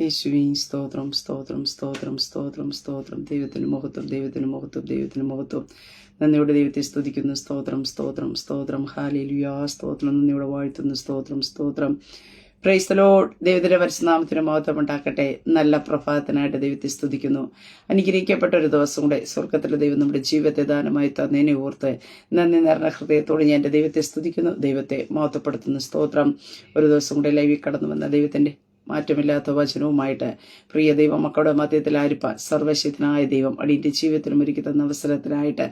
യേശുവേ സ്തോത്രം സ്തോത്രം സ്തോത്രം സ്തോത്രം സ്തോത്രം. ദൈവത്തിന് മുഖത്വം ദൈവത്തിന് മുഖത്വം ദൈവത്തിന് മുഖത്വം നന്ദിയുടെ ദൈവത്തെ സ്തുതിക്കുന്നു. സ്തോത്രം സ്തോത്രം സ്തോത്രം. ഹാലിലുയാ സ്തോത്രം. നന്ദിയുടെ വാഴ്ത്തുന്നു. സ്തോത്രം സ്തോത്രം. പ്രൈസ്തലോ ദൈവത്തിന്റെ പരിശുനാമത്തിന് മഹത്വം ഉണ്ടാക്കട്ടെ. നല്ല പ്രഭാതത്തിനായിട്ട് ദൈവത്തെ സ്തുതിക്കുന്നു. അനുഗ്രഹിക്കപ്പെട്ട ഒരു ദിവസം കൂടെ സ്വർഗത്തിലെ ദൈവം നമ്മുടെ ജീവിതത്തെ ദാനമായി തന്നേനെ ഓർത്ത് നന്ദി നിറഞ്ഞ ഹൃദയത്തോടെ ഞാൻ എന്റെ ദൈവത്തെ സ്തുതിക്കുന്നു. ദൈവത്തെ മഹത്വപ്പെടുത്തുന്നു. സ്തോത്രം. ഒരു ദിവസം കൂടെ ലൈവിൽ കടന്നു വന്ന ദൈവത്തിന്റെ മാറ്റമില്ലാത്ത വചനവുമായിട്ട് പ്രിയ ദൈവം മക്കളുടെ മധ്യത്തിൽ ആരിപ്പാൻ സർവശക്തനായ ദൈവം അടിയന്റെ ജീവിതത്തിലും ഒരുക്കി തന്ന അവസരത്തിനായിട്ട്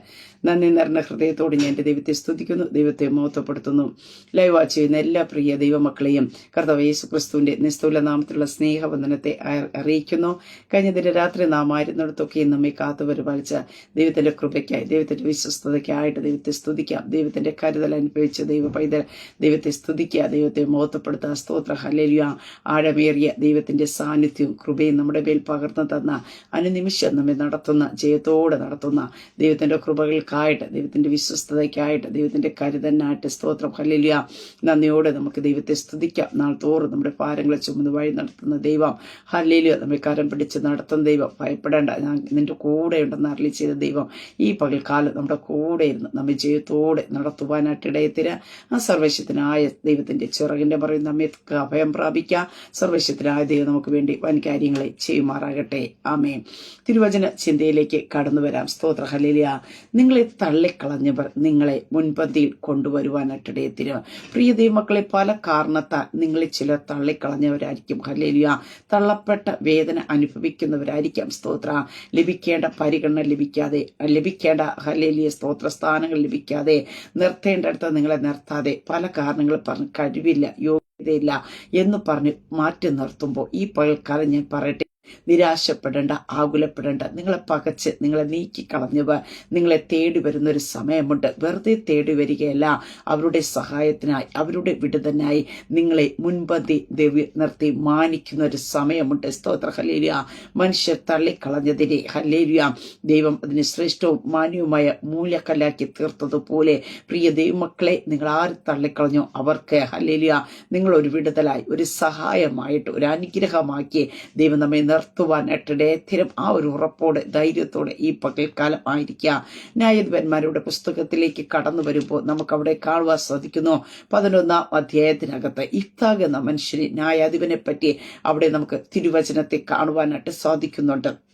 നന്ദി നിറഞ്ഞ ഹൃദയത്തോട് ഞാൻ എന്റെ ദൈവത്തെ സ്തുതിക്കുന്നു ദൈവത്തെ മഹത്വപ്പെടുത്തുന്നു. ലൈവ് വാച്ച് ചെയ്യുന്ന എല്ലാ പ്രിയ ദൈവമക്കളെയും കർത്താവ് യേശു ക്രിസ്തുവിന്റെ നിസ്തുല നാമത്തിലുള്ള സ്നേഹവന്ദനത്തെ അറിയിക്കുന്നു. കഴിഞ്ഞ രാത്രി നാം ആയിരുന്നിടത്തൊക്കെ നമ്മെ കാത്തു പരിപാലിച്ച ദൈവത്തിന്റെ കൃപയ്ക്കായി ദൈവത്തിന്റെ വിശ്വസ്തതയ്ക്കായിട്ട് ദൈവത്തെ സ്തുതിക്കാം. ദൈവത്തിന്റെ കരുതൽ അനുഭവിച്ച ദൈവ പൈതൽ ദൈവത്തെ സ്തുതിക്കുക ദൈവത്തെ മോത്തപ്പെടുത്തുക സ്തോത്ര. ഹലേലിയ ആഴമേറിയ ദൈവത്തിന്റെ സാന്നിധ്യവും കൃപയും നമ്മുടെ മേൽ പകർന്നു തന്ന അനുനിമിഷം നമ്മെ നടത്തുന്ന ജയത്തോടെ നടത്തുന്ന ദൈവത്തിന്റെ കൃപകൾക്കായിട്ട് ദൈവത്തിന്റെ വിശ്വസ്തതയ്ക്കായിട്ട് ദൈവത്തിന്റെ കരുതനായിട്ട് സ്തോത്രം. ഹല്ലേലൂയ. നന്ദിയോടെ നമുക്ക് ദൈവത്തെ സ്തുതിക്കാം. നാൾ തോറും നമ്മുടെ ഭാരങ്ങളെ ചുമന്ന് വഴി നടത്തുന്ന ദൈവം. ഹല്ലേലൂയ. നമ്മെ കരം പിടിച്ച് നടത്തുന്ന ദൈവം. ഭയപ്പെടേണ്ട. ഞാൻ നിന്റെ കൂടെ ഉണ്ടെന്ന് അറിയിച്ച ചെയ്ത ദൈവം ഈ പകൽക്കാലം നമ്മുടെ കൂടെ ഇരുന്ന് നമ്മെ ജയത്തോടെ നടത്തുവാനായിട്ട് ഇടയത്തിന് ആ സർവശത്തിനായ ദൈവത്തിന്റെ ചിറകിന്റെ പറയും നമ്മെ അഭയം പ്രാപിക്കാം. സർവശക്തനായ ദൈവം നമുക്ക് വേണ്ടി വൻ കാര്യങ്ങളെ ചെയ്യുമാറാകട്ടെ. ആമേ തിരുവചന ചിന്തയിലേക്ക് കടന്നു വരാം. സ്തോത്ര. ഹലിലിയ നിങ്ങളെ തള്ളിക്കളഞ്ഞവർ നിങ്ങളെ മുൻപന്തിയിൽ കൊണ്ടുവരുവാനായിട്ടിടയത്തിന് പ്രിയ ദൈവമക്കളെ പല കാരണത്താൽ നിങ്ങളെ ചിലർ തള്ളിക്കളഞ്ഞവരായിരിക്കും. ഹലിലിയ തള്ളപ്പെട്ട വേദന അനുഭവിക്കുന്നവരായിരിക്കാം. സ്തോത്ര. ലഭിക്കേണ്ട പരിഗണന ലഭിക്കാതെ ലഭിക്കേണ്ട ഹലേലിയ സ്തോത്ര സ്ഥാനങ്ങൾ ലഭിക്കാതെ നിർത്തേണ്ടടുത്ത് നിങ്ങളെ നിർത്താതെ പല കാരണങ്ങൾ പറഞ്ഞ് കഴിവില്ല. യോഗ്യതയില്ല എന്ന് പറഞ്ഞ് മാറ്റി നിർത്തുമ്പോൾ ഈ പകൽക്കാലം ഞാൻ പറയട്ടെ. നിരാശപ്പെടേണ്ട ആകുലപ്പെടേണ്ട നിങ്ങളെ പകച്ച് നിങ്ങളെ നീക്കിക്കളഞ്ഞവർ നിങ്ങളെ തേടി വരുന്ന ഒരു സമയമുണ്ട്. വെറുതെ തേടി വരികയല്ല അവരുടെ സഹായത്തിനായി അവരുടെ വിടുതനായി നിങ്ങളെ മുൻപന്തി ദേവി നിർത്തി മാനിക്കുന്ന ഒരു സമയമുണ്ട്. സ്തോത്ര. ഹലേലിയ മനുഷ്യർ തള്ളിക്കളഞ്ഞതിനെ ഹലേരിയ ദൈവം അതിന് ശ്രേഷ്ഠവും മാന്യവുമായ മൂല്യക്കല്ലാക്കി തീർത്തതുപോലെ പ്രിയ ദൈവമക്കളെ നിങ്ങൾ ആര് തള്ളിക്കളഞ്ഞോ? അവർക്ക് ഹലേലിയ നിങ്ങളൊരു വിടുതലായി ഒരു സഹായമായിട്ട് ഒരു അനുഗ്രഹമാക്കി ദൈവം നമ്മെ നിർത്തുവാനായിട്ടിടയത്തിലും ആ ഒരു ഉറപ്പോടെ ധൈര്യത്തോടെ ഈ പകൽക്കാലം ആയിരിക്കുക. ന്യായാധിപന്മാരുടെ പുസ്തകത്തിലേക്ക് കടന്നു വരുമ്പോൾ നമുക്ക് അവിടെ കാണുവാൻ സാധിക്കുന്നു. പതിനൊന്നാം അധ്യായത്തിനകത്ത് ഇഫ്താഗ് എന്ന മനുഷ്യനെ ന്യായാധിപനെ പറ്റി അവിടെ നമുക്ക് തിരുവചനത്തെ കാണുവാനായിട്ട് സാധിക്കുന്നുണ്ട്.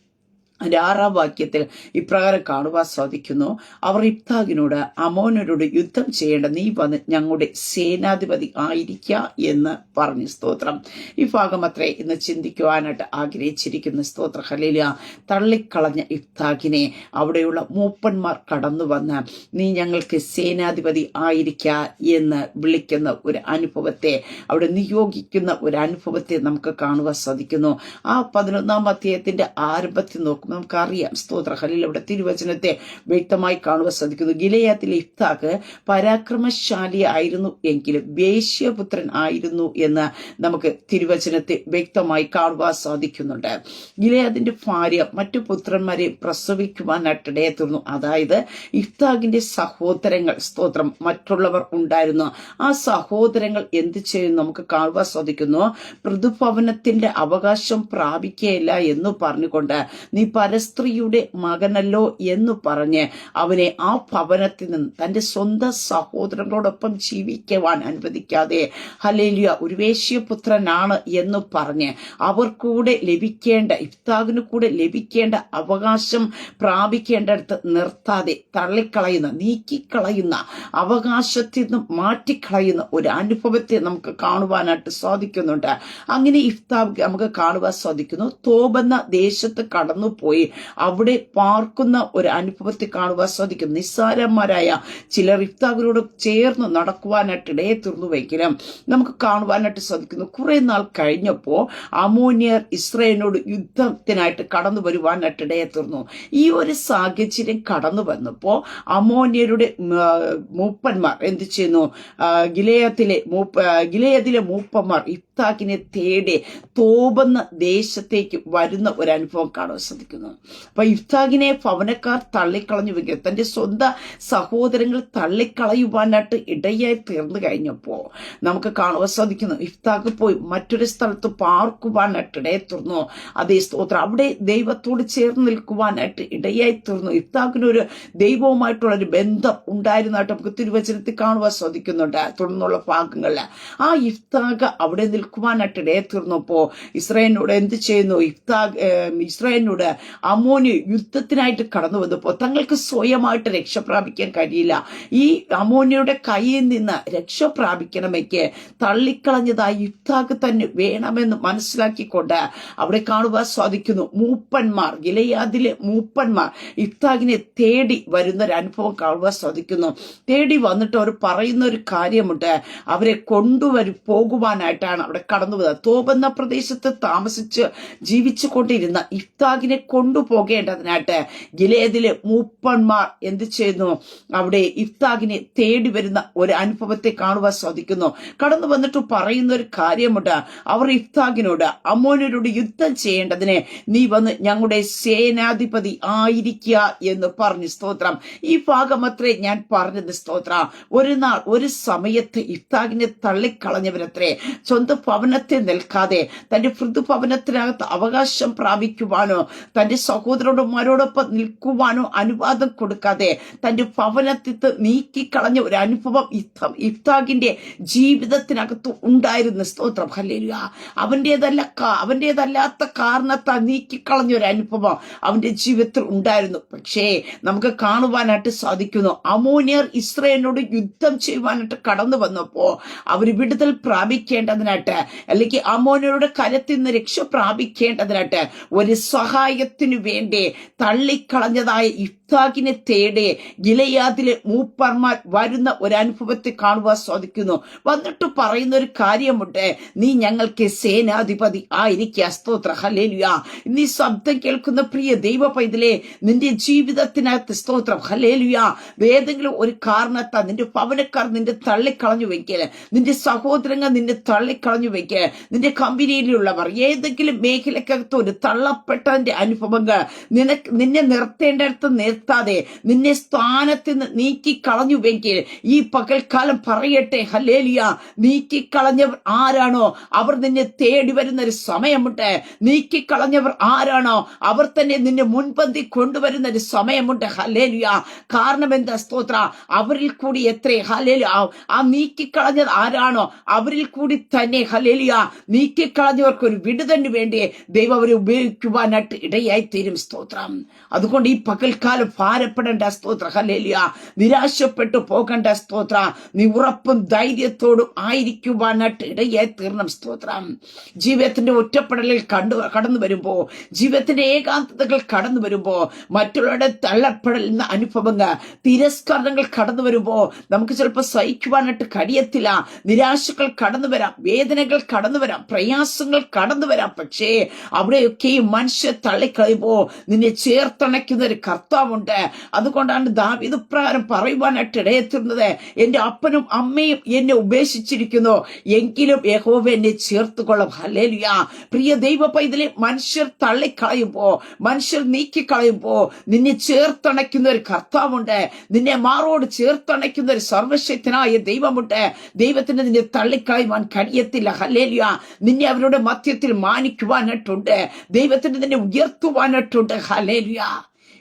അതിന്റെ ആറാം വാക്യത്തിൽ ഇപ്രകാരം കാണുവാൻ സാധിക്കുന്നു. അവർ ഇബ്താഗിനോട് അമോനരോട് യുദ്ധം ചെയ്യേണ്ട നീ വന്ന് ഞങ്ങളുടെ സേനാധിപതി ആയിരിക്ക എന്ന് പറഞ്ഞു സ്തോത്രം. ഈ ഭാഗം അത്രേ ഇന്ന് ചിന്തിക്കുവാനായിട്ട് ആഗ്രഹിച്ചിരിക്കുന്ന സ്തോത്ര. ഹലീല തള്ളിക്കളഞ്ഞ ഇബ്താഗിനെ അവിടെയുള്ള മൂപ്പന്മാർ കടന്നു വന്ന് നീ ഞങ്ങൾക്ക് സേനാധിപതി ആയിരിക്ക എന്ന് വിളിക്കുന്ന ഒരു അനുഭവത്തെ അവിടെ നിയോഗിക്കുന്ന ഒരു അനുഭവത്തെ നമുക്ക് കാണുവാൻ സാധിക്കുന്നു. ആ പതിനൊന്നാം അധ്യായത്തിന്റെ ആരംഭത്തിൽ നോക്കുമ്പോൾ നമുക്കറിയാം. സ്തോത്ര. ഹലിൽ അവിടെ തിരുവചനത്തെ വ്യക്തമായി കാണുവാൻ സാധിക്കുന്നു. ഗിലയാത്തിലെ ഇഫ്താക്ക് പരാക്രമശാലി ആയിരുന്നു എങ്കിലും വേശ്യപുത്രൻ ആയിരുന്നു എന്ന് നമുക്ക് തിരുവചനത്തെ വ്യക്തമായി കാണുവാൻ സാധിക്കുന്നുണ്ട്. ഗിലയാദിന്റെ ഭാര്യ മറ്റു പുത്രന്മാരെ പ്രസവിക്കുവാനായിട്ടിടയെ തീർന്നു. അതായത് ഇഫ്താഖിന്റെ സഹോദരങ്ങൾ സ്തോത്രം മറ്റുള്ളവർ ഉണ്ടായിരുന്നു. ആ സഹോദരങ്ങൾ എന്ത് ചെയ്യുന്നു നമുക്ക് കാണുവാൻ സാധിക്കുന്നു. പ്രതിഭവനത്തിന്റെ അവകാശം പ്രാപിക്കുകയില്ല എന്ന് പറഞ്ഞുകൊണ്ട് നീ പരസ്ത്രീയുടെ മകനല്ലോ എന്ന് പറഞ്ഞ് അവനെ ആ ഭവനത്തിൽ നിന്ന് തന്റെ സ്വന്തം സഹോദരങ്ങളോടൊപ്പം ജീവിക്കുവാൻ അനുവദിക്കാതെ ഹലേലിയ ഒരു വേശ്യപുത്രനാണ് എന്ന് പറഞ്ഞ് അവർക്കൂടെ കൂടെ ലഭിക്കേണ്ട ഇഫ്താഖിന് കൂടെ ലഭിക്കേണ്ട അവകാശം പ്രാപിക്കേണ്ടടുത്ത് നിർത്താതെ തള്ളിക്കളയുന്ന നീക്കിക്കളയുന്ന അവകാശത്തിൽ നിന്ന് മാറ്റിക്കളയുന്ന ഒരു അനുഭവത്തെ നമുക്ക് കാണുവാനായിട്ട് സാധിക്കുന്നുണ്ട്. അങ്ങനെ ഇഫ്താബ് നമുക്ക് കാണുവാൻ സാധിക്കുന്നു. തോബെന്ന ദേശത്ത് കടന്നുപോയി അവിടെ പാർക്കുന്ന ഒരു അനുഭവത്തെ കാണുവാൻ സാധിക്കും. നിസ്സാരന്മാരായ ചിലർ ഇഫ്താബിനോട് ചേർന്ന് നടക്കുവാനായിട്ട് ഇടയെ തീർന്നുവെങ്കിലും നമുക്ക് കാണുവാനായിട്ട് സാധിക്കുന്നു. കുറെ നാൾ കഴിഞ്ഞപ്പോൾ അമോനിയർ ഇസ്രയേലിനോട് യുദ്ധത്തിനായിട്ട് കടന്നു വരുവാനായിട്ട് ഇടയെ തീർന്നു. ഈ ഒരു സാഹചര്യം കടന്നു വന്നപ്പോൾ അമോനിയരുടെ മൂപ്പന്മാർ എന്ത് ചെയ്യുന്നു? ഗിലേയത്തിലെ മൂപ്പ ഗിലയത്തിലെ മൂപ്പന്മാർ ഇഫ്താഖിനെ തേടി തോപെന്ന ദേശത്തേക്ക് വരുന്ന ഒരു അനുഭവം കാണാൻ ശ്രദ്ധിക്കുന്നു അപ്പൊ ഇഫ്താഖിനെ ഭവനക്കാർ തള്ളിക്കളഞ്ഞുവെങ്കിൽ തന്റെ സ്വന്തം സഹോദരങ്ങൾ തള്ളിക്കളയുവാനായിട്ട് ഇടയായി തീർന്നു കഴിഞ്ഞപ്പോ നമുക്ക് കാണുവാൻ സാധിക്കുന്നു. ഇഫ്താഖ് പോയി മറ്റൊരു സ്ഥലത്ത് പാർക്കുവാനായിട്ട് ഇടയെ തീർന്നു. അതേ സ്തോത്രം. അവിടെ ദൈവത്തോട് ചേർന്ന് നിൽക്കുവാനായിട്ട് ഇടയായി തീർന്നു. ഇഫ്താഖിനൊരു ദൈവവുമായിട്ടുള്ള ഒരു ബന്ധം ഉണ്ടായിരുന്നതായിട്ട് നമുക്ക് തിരുവചനത്തിൽ കാണുവാൻ സാധിക്കുന്നുണ്ട്. തുടർന്നുള്ള ഭാഗങ്ങളിൽ ആ ഇഫ്താഖ് അവിടെ നിൽക്കുവാനായിട്ട് ഇടയത്തീർന്നപ്പോ ഇസ്രായേലിനോട് എന്ത് ചെയ്യുന്നു? ഇഫ്താഖ് ഏം, ഇസ്രായേലിനോട് അമോന് യുദ്ധത്തിനായിട്ട് കടന്നു വന്നപ്പോ തങ്ങൾക്ക് സ്വയമായിട്ട് രക്ഷ പ്രാപിക്കാൻ കഴിയില്ല. ഈ അമോനിയുടെ കയ്യിൽ നിന്ന് രക്ഷ പ്രാപിക്കണമെങ്കിൽ തള്ളിക്കളഞ്ഞതായി ഇഫ്താഖ് തന്നെ വേണമെന്ന് മനസ്സിലാക്കിക്കൊണ്ട് അവിടെ കാണുവാൻ സാധിക്കുന്നു. മൂപ്പന്മാർ ഗിലയാദിലെ മൂപ്പന്മാർ ഇഫ്താഖിനെ തേടി വരുന്ന ഒരു അനുഭവം കാണുവാൻ സാധിക്കുന്നു. തേടി വന്നിട്ട് അവർ പറയുന്ന ഒരു കാര്യമുണ്ട്. അവരെ കൊണ്ടുവരും പോകുവാനായിട്ടാണ് അവിടെ കടന്നു പോകുന്നത് തോപെന്ന പ്രദേശത്ത് താമസിച്ച് ജീവിച്ചു കൊണ്ടിരുന്ന ഇഫ്താഖിനെ കൊണ്ടുപോകേണ്ടതിനായിട്ട് ഗിലേദിലെ മൂപ്പന്മാർ എന്ത് ചെയ്യുന്നു? അവിടെ ഇഫ്താഖിനെ തേടി വരുന്ന ഒരു അനുഭവത്തെ കാണുവാൻ സാധിക്കുന്നു. കടന്നു വന്നിട്ട് പറയുന്ന ഒരു കാര്യമുണ്ട്. അവർ ഇഫ്താഖിനോട് അമോനരോട് യുദ്ധം ചെയ്യേണ്ടതിന് നീ വന്ന് ഞങ്ങളുടെ സേനാധിപതി ആയിരിക്കുക എന്ന് പറഞ്ഞു സ്തോത്രം. ഈ ഭാഗം അത്രേ ഞാൻ പറഞ്ഞത് സ്തോത്ര. ഒരു നാൾ ഒരു സമയത്ത് ഇഫ്താഖിനെ തള്ളിക്കളഞ്ഞവരത്രേ. സ്വന്തം ഭവനത്തെ നിൽക്കാതെ തന്റെ ഭവനത്തിനകത്ത് അവകാശം പ്രാപിക്കുവാനോ തന്റെ സഹോദരന്മാരോടൊപ്പം നിൽക്കുവാനോ അനുവാദം കൊടുക്കാതെ തന്റെ ഭവനത്തിൽ നീക്കിക്കളഞ്ഞ ഒരു അനുഭവം ഇത്ത- ഇഫ്താഖിന്റെ ജീവിതത്തിനകത്ത് ഉണ്ടായിരുന്ന. സ്തോത്രം. ഹല്ലേലൂയ. അവന്റേതല്ല അവന്റേതല്ലാത്ത കാരണത്താൽ നീക്കിക്കളഞ്ഞ ഒരു അനുഭവം അവന്റെ ജീവിതത്തിൽ ഉണ്ടായിരുന്നു. പക്ഷേ നമുക്ക് കാണുവാനായിട്ട് സാധിക്കുന്നു. അമോനിയർ ഇസ്രയേലിനോട് യുദ്ധം ചെയ്യുവാനായിട്ട് കടന്നു വന്നപ്പോൾ അവർ വിടുതൽ പ്രാപിക്കേണ്ടതിനായിട്ട് അല്ലെങ്കിൽ അമോനിയരുടെ കരത്തിൽ നിന്ന് രക്ഷ പ്രാപിക്കേണ്ടതിനായിട്ട് ഒരു സഹായത്തിനു വേണ്ടി തള്ളിക്കളഞ്ഞതായ ഇഫ്താഖിനെ തേടി ഗിലയാദിലെ മൂപ്പർമാർ വരുന്ന ഒരു അനുഭവത്തെ കാണുവാൻ സാധിക്കുന്നു. വന്നിട്ട് പറയുന്ന ഒരു കാര്യമുണ്ട്. നീ ഞങ്ങൾക്ക് സേനാധിപതി ആയിരിക്കുക സ്തോത്ര. ഹലേലുയ നീ ശബ്ദം കേൾക്കുന്ന പ്രിയ ദൈവ പൈതലേ നിന്റെ ജീവിതത്തിനകത്ത് സ്തോത്രം. ഹലേലുയ ഏതെങ്കിലും ഒരു കാരണത്താൽ നിന്റെ ഭവനക്കാർ നിന്റെ തള്ളിക്കളഞ്ഞു വെക്കൽ നിന്റെ സഹോദരങ്ങൾ നിന്നെ തള്ളിക്കളഞ്ഞു വെക്കൽ നിന്റെ കമ്പനിയിലുള്ളവർ ഏതെങ്കിലും മേഖലക്കകത്ത് ഒരു തള്ളപ്പെട്ടതിന്റെ അനുഭവങ്ങൾ നിനക്ക് നിന്നെ നിർത്തേണ്ടടുത്ത് നിർത്താതെ നിന്നെ സ്ഥാനത്ത് നിന്ന് നീക്കിക്കളഞ്ഞുവെങ്കിൽ ഈ പകൽക്കാലം പറയട്ടെ ഹലേലിയ നീക്കിക്കളഞ്ഞവർ ആരാണോ? അവർ നിന്നെ തേടി വരുന്ന ഒരു സമയമുണ്ട്. നീക്കിക്കളഞ്ഞവർ ആരാണോ? അവർ തന്നെ നിന്നെ മുൻപന്തി കൊണ്ടുവരുന്ന ഒരു സമയമുണ്ട്. ഹലേലിയ കാരണം എന്താ സ്തോത്ര? അവരിൽ കൂടി എത്ര? ഹലേലിയ ആ നീക്കിക്കളഞ്ഞത് ആരാണോ? അവരിൽ കൂടി തന്നെ ഹലേലിയ നീക്കിക്കളഞ്ഞവർക്ക് ഒരു വിടുതന് വേണ്ടി ദൈവം അവരെ ഉപയോഗിക്കുവാനായിട്ട് ഇടയായി തീരും സ്തോത്രം. അതുകൊണ്ട് ഈ പകൽക്കാലം ഭാരപ്പെടേണ്ട സ്തോത്ര. ഹലേലിയ നിരാശപ്പെട്ടു പോകേണ്ട സ്തോത്ര. നീ ഉറപ്പും ധൈര്യത്തോടും ആയിരിക്കുവാനായിട്ട് ഇടയായി തീർണം സ്തോത്രം. ജീവിതത്തിന്റെ ഒറ്റപ്പെടലിൽ കണ്ടു കടന്നു വരുമ്പോ ജീവിതത്തിന്റെ ഏകാന്തതകൾ കടന്നു വരുമ്പോ മറ്റുള്ളവരുടെ തള്ളപ്പെടലുന്ന അനുഭവങ്ങൾ തിരസ്കരണങ്ങൾ കടന്നു വരുമ്പോ നമുക്ക് ചിലപ്പോൾ സഹിക്കുവാനായിട്ട് കഴിയത്തില്ല. നിരാശകൾ കടന്നു വരാം. വേദനകൾ കടന്നു വരാം. പ്രയാസങ്ങൾ കടന്നു വരാം. പക്ഷേ അവിടെയൊക്കെയും മനുഷ്യ തള്ളിക്കളയുമ്പോ നിന്നെ ചേർത്തണയ്ക്കുന്ന ഒരു കർത്താവുണ്ട്. അതുകൊണ്ടാണ് ദാവിത് പ്രകാരം പറയുവാനായിട്ട് ഇടയെത്തുന്നത് എന്റെ അപ്പനും അമ്മയും എന്നെ ഉപേക്ഷിച്ചിരിക്കുന്നു. എങ്കിലും യഹോവ എന്നെ ചേർത്തുകൊള്ളും. ഹല്ലേലൂയ. പ്രിയ ദൈവ പൈതലെ മനുഷ്യർ തള്ളിക്കളയുമ്പോ മനുഷ്യർ നീക്കിക്കളയുമ്പോ നിന്നെ ചേർത്തണയ്ക്കുന്ന ഒരു കർത്താവുണ്ട്. നിന്നെ മാറോട് ചേർത്തണയ്ക്കുന്ന ഒരു സർവശക്തനായ ദൈവമുണ്ട്. ദൈവത്തിന് നിന്നെ തള്ളിക്കളയുവാൻ കഴിയത്തില്ല. ഹല്ലേലൂയ. നിന്നെ അവരുടെ മധ്യത്തിൽ മാനിക്കുവാനായിട്ടുണ്ട്. ദൈവത്തിന് നിന്നെ ഉയർത്തുവാനായിട്ടുണ്ട്. ഹല്ലേലൂയ.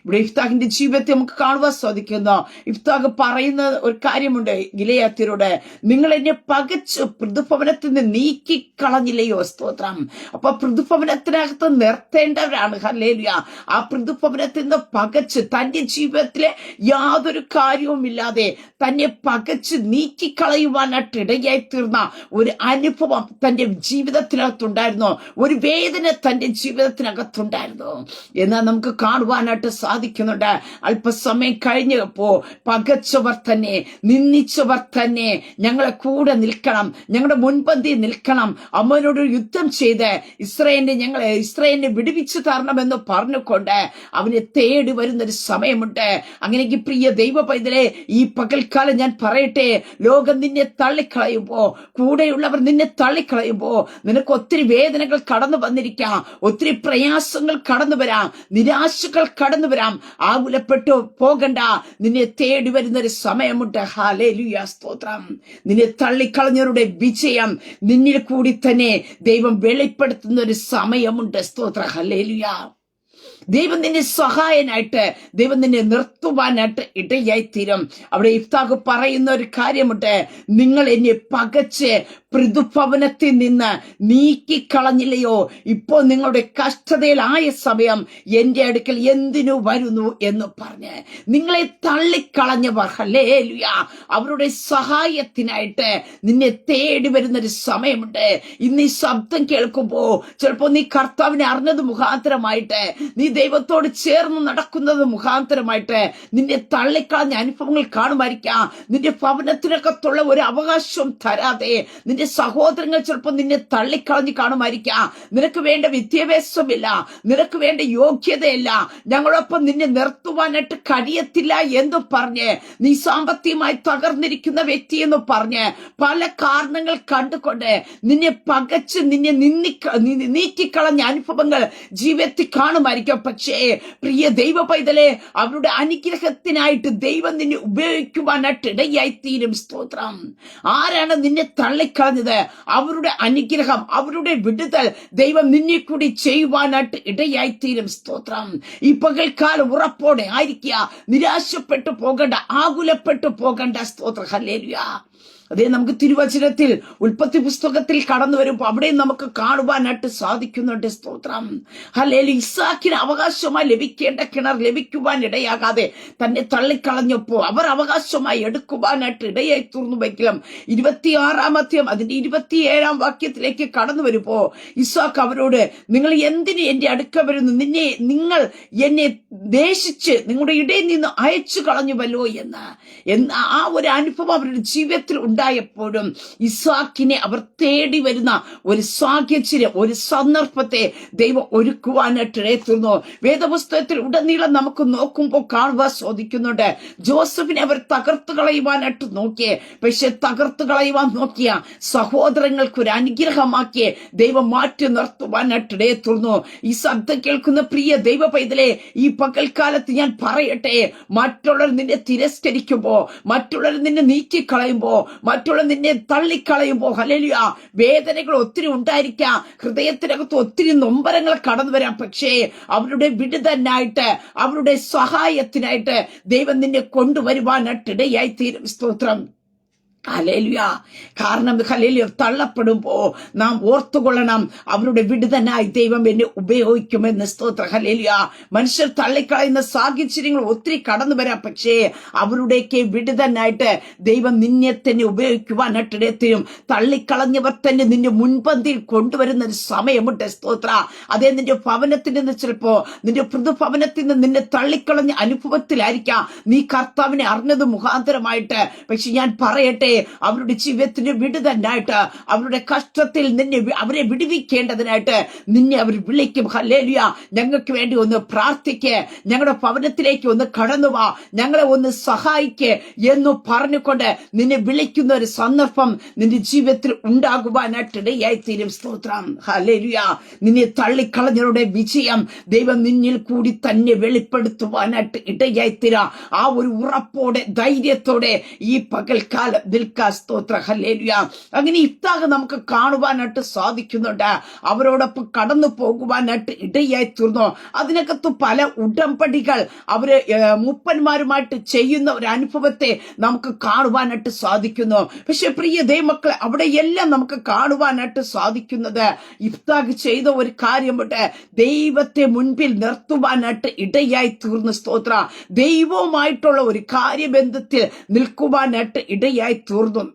ഇവിടെ ഇഫ്താഖിന്റെ ജീവിതത്തെ നമുക്ക് കാണുവാൻ സാധിക്കുന്നു. ഇഫ്താഖ് പറയുന്ന ഒരു കാര്യമുണ്ട് ഗിലയാത്തിരോട് നിങ്ങൾ എന്നെ പകച്ച് പൃഥുഭവനത്തിൽ നിന്ന് നീക്കിക്കളഞ്ഞില്ലയോ? സ്തോത്രം. അപ്പൊ പൃഥുഭവനത്തിനകത്ത് നിർത്തേണ്ടവരാണ്. ഹലേലിയ ആ പൃഥുഭവനത്തിൽ നിന്ന് പകച്ച് തന്റെ ജീവിതത്തിലെ യാതൊരു കാര്യവുമില്ലാതെ തന്നെ പകച്ച് നീക്കിക്കളയുവാനായിട്ട് ഇടയായി തീർന്ന ഒരു അനുഭവം തന്റെ ജീവിതത്തിനകത്തുണ്ടായിരുന്നു. ഒരു വേദന തന്റെ ജീവിതത്തിനകത്തുണ്ടായിരുന്നു. എന്നാൽ നമുക്ക് കാണുവാനായിട്ട് സാധിക്കും സാധിക്കുന്നുണ്ട് അല്പസമയം കഴിഞ്ഞപ്പോ പകച്ചവർ തന്നെ നിന്ദിച്ചവർ തന്നെ ഞങ്ങളെ കൂടെ നിൽക്കണം. ഞങ്ങളുടെ മുൻപന്തി നിൽക്കണം. അമ്മനോട് യുദ്ധം ചെയ്ത് ഇസ്രയേലിനെ ഞങ്ങളെ ഇസ്രയേലിനെ വിടുവിച്ചു തരണമെന്ന് പറഞ്ഞുകൊണ്ട് അവനെ തേടി വരുന്നൊരു സമയമുണ്ട്. അങ്ങനെയെങ്കിൽ പ്രിയ ദൈവ പൈതലെ ഈ പകൽക്കാലം ഞാൻ പറയട്ടെ ലോകം നിന്നെ തള്ളിക്കളയുമ്പോ കൂടെയുള്ളവർ നിന്നെ തള്ളിക്കളയുമ്പോ നിനക്ക് ഒത്തിരി വേദനകൾ കടന്നു വന്നിരിക്കാം ഒത്തിരി പ്രയാസങ്ങൾ കടന്നു വരാം നിരാശകൾ കടന്നു വരാം. ആകുലപ്പെട്ടു പോകണ്ട. നിന്നെ തേടി വരുന്ന ഒരു സമയമുണ്ട്. ഹാലേലുയ സ്തോത്രം. നിന്നെ തള്ളിക്കളഞ്ഞവരുടെ വിജയം നിന്നിൽ കൂടി തന്നെ ദൈവം വെളിപ്പെടുത്തുന്ന ഒരു സമയമുണ്ട്. സ്തോത്ര. ഹലേലുയ ദൈവം നിന്നെ സഹായനായിട്ട് ദൈവം നിന്നെ നിർത്തുവാനായിട്ട് ഇടയായി തീരും അവിടെ ഇഫ്താഖ് പറയുന്ന ഒരു കാര്യമുണ്ട്. നിങ്ങൾ എന്നെ പകച്ച് പൃഥുഭവനത്തിൽ നിന്ന് നീക്കിക്കളഞ്ഞില്ലയോ? ഇപ്പോൾ നിങ്ങളുടെ കഷ്ടതയിലായ സമയം എന്റെ അടുക്കൽ എന്തിനു വരുന്നു എന്ന് പറഞ്ഞ് നിങ്ങളെ തള്ളിക്കളഞ്ഞവർ ഹലേലുയ അവരുടെ സഹായത്തിനായിട്ട് നിന്നെ തേടി വരുന്നൊരു സമയമുണ്ട്. ഇന്ന് ഈ ശബ്ദം കേൾക്കുമ്പോ ചിലപ്പോ നീ കർത്താവിനെ അറിഞ്ഞത് മുഖാന്തരമായിട്ട് നീ ദൈവത്തോട് ചേർന്ന് നടക്കുന്നത് മുഖാന്തരമായിട്ട് നിന്റെ തള്ളിക്കളഞ്ഞ അനുഭവങ്ങൾ കാണുമായിരിക്കാം. നിന്റെ ഭവനത്തിനകത്തുള്ള ഒരു അവകാശം തരാതെ നിന്റെ സഹോദരങ്ങൾ ചിലപ്പോൾ നിന്നെ തള്ളിക്കളഞ്ഞ് കാണുമായിരിക്കാം. നിനക്ക് വേണ്ട വിദ്യാഭ്യാസമില്ല നിനക്ക് വേണ്ട യോഗ്യതയില്ല. ഞങ്ങളൊപ്പം നിന്നെ നിർത്തുവാനായിട്ട് കഴിയത്തില്ല എന്ന് പറഞ്ഞ് നീ സാമ്പത്തികമായി തകർന്നിരിക്കുന്ന വ്യക്തി എന്ന് പറഞ്ഞ് പല കാരണങ്ങൾ കണ്ടുകൊണ്ട് നിന്നെ പകച്ച് നിന്നെ നിന്നി നീക്കിക്കളഞ്ഞ അനുഭവങ്ങൾ ജീവിതത്തിൽ കാണുമായിരിക്കും. പക്ഷേ പ്രിയ ദൈവ പൈതലെ അവരുടെ അനുഗ്രഹത്തിനായിട്ട് ദൈവം നിന്നെ ഉപയോഗിക്കുവാനായിട്ട് ഇടയായി തീരും സ്തോത്രം. ആരാണ് നിന്നെ തള്ളിക്കളഞ്ഞത്? അവരുടെ അനുഗ്രഹം അവരുടെ വിടുതൽ ദൈവം നിന്നെ കൂടി ചെയ്യുവാനായിട്ട് ഇടയായി തീരും സ്തോത്രം. ഈ പകൽക്കാലം ഉറപ്പോടെ ആയിരിക്കുക. നിരാശപ്പെട്ടു പോകണ്ട ആകുലപ്പെട്ടു പോകണ്ട. സ്തോത്രം. ഹല്ലേലൂയ. അതേ നമുക്ക് തിരുവചനത്തിൽ ഉൽപ്പത്തി പുസ്തകത്തിൽ കടന്നു വരുമ്പോൾ അവിടെ നമുക്ക് കാണുവാനായിട്ട് സാധിക്കുന്നുണ്ട് സ്തോത്രം. അല്ലെങ്കിൽ ഇസാക്കിന് അവകാശമായി ലഭിക്കേണ്ട കിണർ ലഭിക്കുവാൻ ഇടയാകാതെ തന്നെ തള്ളിക്കളഞ്ഞപ്പോൾ അവർ അവകാശമായി എടുക്കുവാനായിട്ട് ഇടയായി തീർന്നുവെങ്കിലും ഇരുപത്തിയാറാമത്തെയും അതിന്റെ ഇരുപത്തിയേഴാം വാക്യത്തിലേക്ക് കടന്നു വരുമ്പോൾ ഇസാക്ക് അവരോട് നിങ്ങൾ എന്തിന് എന്റെ അടുക്ക വരുന്നു? നിന്നെ നിങ്ങൾ എന്നെ ദേശിച്ച് നിങ്ങളുടെ ഇടയിൽ നിന്ന് അയച്ചു കളഞ്ഞുവല്ലോ എന്ന്. എന്ന ആ ഒരു അനുഭവം അവരുടെ ജീവിതത്തിൽ ഉണ്ടായപ്പോഴും ഇസാക്കിനെ അവർ തേടി വരുന്ന ഒരു സാഹചര്യം ഒരു സന്ദർഭത്തെ ദൈവം ഒരുക്കുവാനായിട്ട് ഇടയത്തുന്നു വേദപുസ്തകത്തിൽ ഉടനീളം നമുക്ക് നോക്കുമ്പോൾ കാണുവാൻ ചോദിക്കുന്നുണ്ട് ജോസഫിനെ അവർ തകർത്തു കളയുവാനായിട്ട് നോക്കിയേ. പക്ഷെ തകർത്തു കളയുവാൻ നോക്കിയ സഹോദരങ്ങൾക്ക് ഒരു അനുഗ്രഹമാക്കിയ ദൈവം മാറ്റി നിർത്തുവാനായിട്ട് ഇടയത്തുന്നു ഈ ശബ്ദം കേൾക്കുന്ന പ്രിയ ദൈവ പൈതലെ ഈ പകൽക്കാലത്ത് ഞാൻ പറയട്ടെ മറ്റുള്ളവർ നിന്നെ തിരസ്കരിക്കുമ്പോ മറ്റുള്ളവർ നിന്നെ നീക്കിക്കളയുമ്പോ മറ്റുള്ളവർ നിന്നെ തള്ളിക്കളയുമ്പോ ഹലലിയ വേദനകൾ ഒത്തിരി ഉണ്ടായിരിക്കാം. ഹൃദയത്തിനകത്ത് ഒത്തിരി നൊമ്പരങ്ങൾ കടന്നു വരാം. പക്ഷേ അവരുടെ വിടുതനായിട്ട് അവരുടെ സഹായത്തിനായിട്ട് ദൈവം നിന്നെ കൊണ്ടുവരുവാനായിട്ടിടയായി തീരും സ്തോത്രം. ഹലേലുയ കാരണം ഹലേലിയ തള്ളപ്പെടുമ്പോ നാം ഓർത്തുകൊള്ളണം അവരുടെ വിടുതനായി ദൈവം എന്നെ ഉപയോഗിക്കുമെന്ന് സ്തോത്ര. ഹലേലിയ മനുഷ്യർ തള്ളിക്കളയുന്ന സാഹചര്യങ്ങൾ ഒത്തിരി കടന്നു വരാം. പക്ഷേ അവരുടെയൊക്കെ വിടുതനായിട്ട് ദൈവം നിന്നെ തന്നെ ഉപയോഗിക്കുവാനായിട്ട് ഇടയത്തിനും തള്ളിക്കളഞ്ഞവർ തന്നെ നിന്നെ മുൻപന്തിയിൽ കൊണ്ടുവരുന്ന ഒരു സമയമുണ്ട് സ്തോത്ര. അതേ നിന്റെ ഭവനത്തിൽ നിന്ന് ചിലപ്പോ നിന്റെ പൃഥുഭവനത്തിൽ നിന്ന് നിന്നെ തള്ളിക്കളഞ്ഞ അനുഭവത്തിലായിരിക്കാം. നീ കർത്താവിനെ അറിഞ്ഞത് മുഖാന്തരമായിട്ട്. പക്ഷെ ഞാൻ പറയട്ടെ അവരുടെ ജീവിതത്തിന് വിടുതനായിട്ട് അവരുടെ കഷ്ടത്തിൽ നിന്നെ അവരെ വിടുവിക്കേണ്ടതിനായിട്ട് നിന്നെ അവർ വിളിക്കും. ഹല്ലേലുയ. ഞങ്ങൾക്ക് വേണ്ടി ഒന്ന് പ്രാർത്ഥിക്ക്. ഞങ്ങളുടെ ഭവനത്തിലേക്ക് ഒന്ന് കടന്നു വാ. ഞങ്ങളെ ഒന്ന് സഹായിക്ക് എന്ന് പറഞ്ഞുകൊണ്ട് നിന്നെ വിളിക്കുന്ന ഒരു സന്ദർഭം നിന്റെ ജീവിതത്തിൽ ഉണ്ടാകുവാനായിട്ട് ഇടയായി തീരും സ്തോത്രം. ഹല്ലേലുയ. നിന്നെ തള്ളിക്കളഞ്ഞവരുടെ വിജയം ദൈവം നിന്നിൽ കൂടി തന്നെ വെളിപ്പെടുത്തുവാനായിട്ട് ഇടയായി തീരാ ആ ഒരു ഉറപ്പോടെ ധൈര്യത്തോടെ ഈ പകൽക്കാലം സ്തോത്ര ഹല്ലേലുയ. അങ്ങനെ ഇത്താകെ നമുക്ക് കാണുവാനായിട്ട് സാധിക്കുന്നുണ്ട്. അവരോടൊപ്പം കടന്നു പോകുവാനായിട്ട് ഇടയായി തീർന്നു. അതിനകത്ത് പല ഉടമ്പടികൾ അവർ മൂപ്പന്മാരുമായിട്ട് ചെയ്യുന്ന ഒരു അനുഭവത്തെ നമുക്ക് കാണുവാനായിട്ട് സാധിക്കുന്നു. പക്ഷെ പ്രിയ ദൈവമക്കളെ അവിടെയെല്ലാം നമുക്ക് കാണുവാനായിട്ട് സാധിക്കുന്നത് ഇഫ്താഖ് ചെയ്ത ഒരു കാര്യമുണ്ട്. ദൈവത്തെ മുൻപിൽ നിർത്തുവാനായിട്ട് ഇടയായി തീർന്നു സ്തോത്ര. ദൈവവുമായിട്ടുള്ള ഒരു കാര്യബന്ധത്തിൽ നിൽക്കുവാനായിട്ട് ഇടയായി തീർന്നു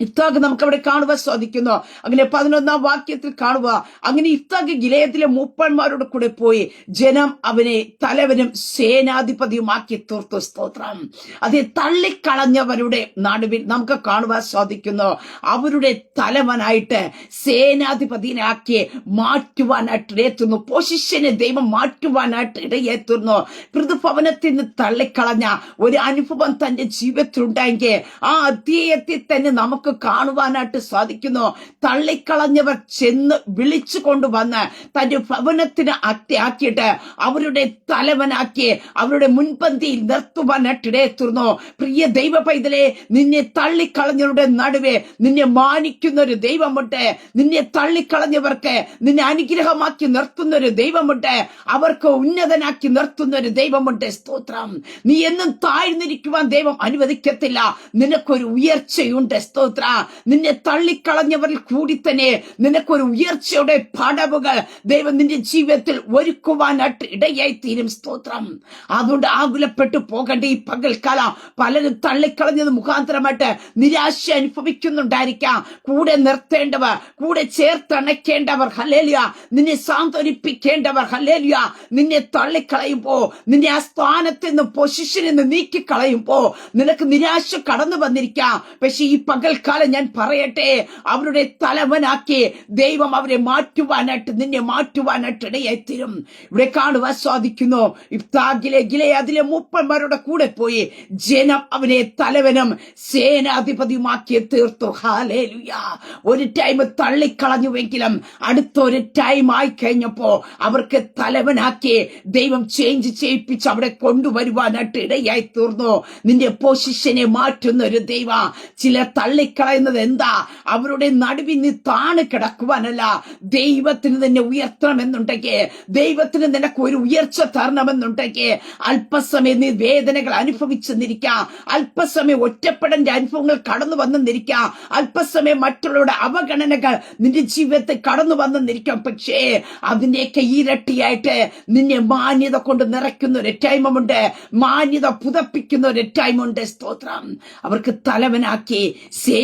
ഇഫ്താഖ് നമുക്ക് അവിടെ കാണുവാൻ സാധിക്കുന്നു. അങ്ങനെ പതിനൊന്നാം വാക്യത്തിൽ കാണുക. അങ്ങനെ ഇത്താക്ക് ഗിലയത്തിലെ മൂപ്പന്മാരോട് കൂടെ പോയി. ജനം അവനെ തലവനും സേനാധിപതിയുമാക്കി തീർത്തു. സ്തോത്രം. അതെ തള്ളിക്കളഞ്ഞവരുടെ നടുവിൽ നമുക്ക് കാണുവാൻ സാധിക്കുന്നു. അവരുടെ തലവനായിട്ട് സേനാധിപതിയാക്കി മാറ്റുവാനായിട്ട് ഇടയെത്തുന്നു. പൊസിഷനെ ദൈവം മാറ്റുവാനായിട്ട് ഇടയെത്തുന്നു. പൃഥുഭവനത്തിൽ നിന്ന് തള്ളിക്കളഞ്ഞ ഒരു അനുഭവം തന്റെ ജീവിതത്തിൽ ഉണ്ടായെങ്കിൽ ആ അധ്യേയത്തിൽ തന്നെ നമുക്ക് കാണുവാനായിട്ട് സാധിക്കുന്നു. തള്ളിക്കളഞ്ഞവർ ചെന്ന് വിളിച്ചു കൊണ്ടുവന്ന് തന്റെ ഭവനത്തിന് അത്യാക്കിയിട്ട് അവരുടെ തലവനാക്കി അവരുടെ മുൻപന്തിയിൽ നിർത്തുവാനായിട്ട് ഇടയെത്തുന്നു പ്രിയ ദൈവ പൈതലെ നിന്നെ തള്ളിക്കളഞ്ഞവരുടെ നടുവെ നിന്നെ മാനിക്കുന്ന ഒരു ദൈവമുണ്ട്. നിന്നെ തള്ളിക്കളഞ്ഞവർക്ക് നിന്നെ അനുഗ്രഹമാക്കി നിർത്തുന്ന ഒരു ദൈവമുണ്ട്. അവർക്ക് ഉന്നതനാക്കി നിർത്തുന്ന ഒരു ദൈവമുണ്ട്. സ്തോത്രം. നീ എന്നും താഴ്ന്നിരിക്കുവാൻ ദൈവം അനുവദിക്കത്തില്ല. നിനക്കൊരു ഉയർച്ചയുണ്ട്. സ്തോത്ര. നിന്നെ തള്ളിക്കളഞ്ഞവരിൽ കൂടി തന്നെ നിനക്കൊരു ഉയർച്ചയുടെ പടവുകൾ ദൈവം നിന്റെ ജീവിതത്തിൽ ഒരുക്കുവാനായിട്ട് ഇടയായി തീരും സ്തോത്രം. അതുകൊണ്ട് ആകുലപ്പെട്ടു പോകേണ്ട ഈ പകൽക്കാലം. പലരും തള്ളിക്കളഞ്ഞത് മുഖാന്തരമായിട്ട് നിരാശ അനുഭവിക്കുന്നുണ്ടായിരിക്കാം. കൂടെ നിർത്തേണ്ടവർ കൂടെ ചേർത്തണയ്ക്കേണ്ടവർ ഹലേലിയ നിന്നെ സാന്ത്വനിപ്പിക്കേണ്ടവർ ഹലേലിയ നിന്നെ തള്ളിക്കളയുമ്പോ നിന്നെ ആ സ്ഥാനത്ത് നിന്ന് പൊസിഷനിൽ നിന്ന് നീക്കിക്കളയുമ്പോ നിനക്ക് നിരാശ കടന്നു വന്നിരിക്കാം. പക്ഷെ ഈ പകൽക്കാലം ഞാൻ പറയട്ടെ. അവരുടെ തലവനാക്കി ദൈവം അവരെ മാറ്റുവാനായിട്ട് നിന്നെ മാറ്റുവാനായിട്ട് ഇടയെത്തിരും ഇവിടെ കാണുവാൻ സാധിക്കുന്നു. ഇഫ്താഗിലെ ഗിലെ അതിലെ മൂപ്പന്മാരുടെ കൂടെ പോയി ജനം അവനെ തലവനും സേനാധിപതിയുമാക്കി തീർത്തു. ഹാലേലുയ ഒരു ടൈം തള്ളിക്കളഞ്ഞുവെങ്കിലും അടുത്തൊരു ടൈം ആയി കഴിഞ്ഞപ്പോ അവർക്ക് തലവനാക്കി ദൈവം ചേഞ്ച് ചെയ്യിപ്പിച്ച് അവിടെ കൊണ്ടുവരുവാനായിട്ട് ഇടയായി തീർന്നു നിന്റെ പൊസിഷനെ മാറ്റുന്ന ഒരു ദൈവ. ചില തള്ളിക്കളയുന്നത് എന്താ? അവരുടെ നടുവിന് താണ് കിടക്കുവാനല്ല. ദൈവത്തിന് തന്നെ ഉയർത്തണമെന്നുണ്ടെങ്കിൽ ദൈവത്തിന് നിനക്ക് ഒരു ഉയർച്ച തരണമെന്നുണ്ടെങ്കിൽ അല്പസമയം നീ വേദനകൾ അനുഭവിച്ചെന്നിരിക്കാം അല്പസമയം ഒറ്റപ്പെടേണ്ട അനുഭവങ്ങൾ കടന്നു വന്നെന്നിരിക്കാം അല്പസമയം മറ്റുള്ളവരുടെ അവഗണനകൾ നിന്റെ ജീവിതത്തിൽ കടന്നു വന്നെന്നിരിക്കാം പക്ഷേ അതിന്റെയൊക്കെ ഇരട്ടിയായിട്ട് നിന്നെ മാന്യത കൊണ്ട് നിറയ്ക്കുന്ന ഒരു ടൈമുണ്ട് മാന്യത പുതപ്പിക്കുന്ന ഒരു ടൈമുണ്ട് സ്തോത്രം. അവർക്ക് തലവനാക്കി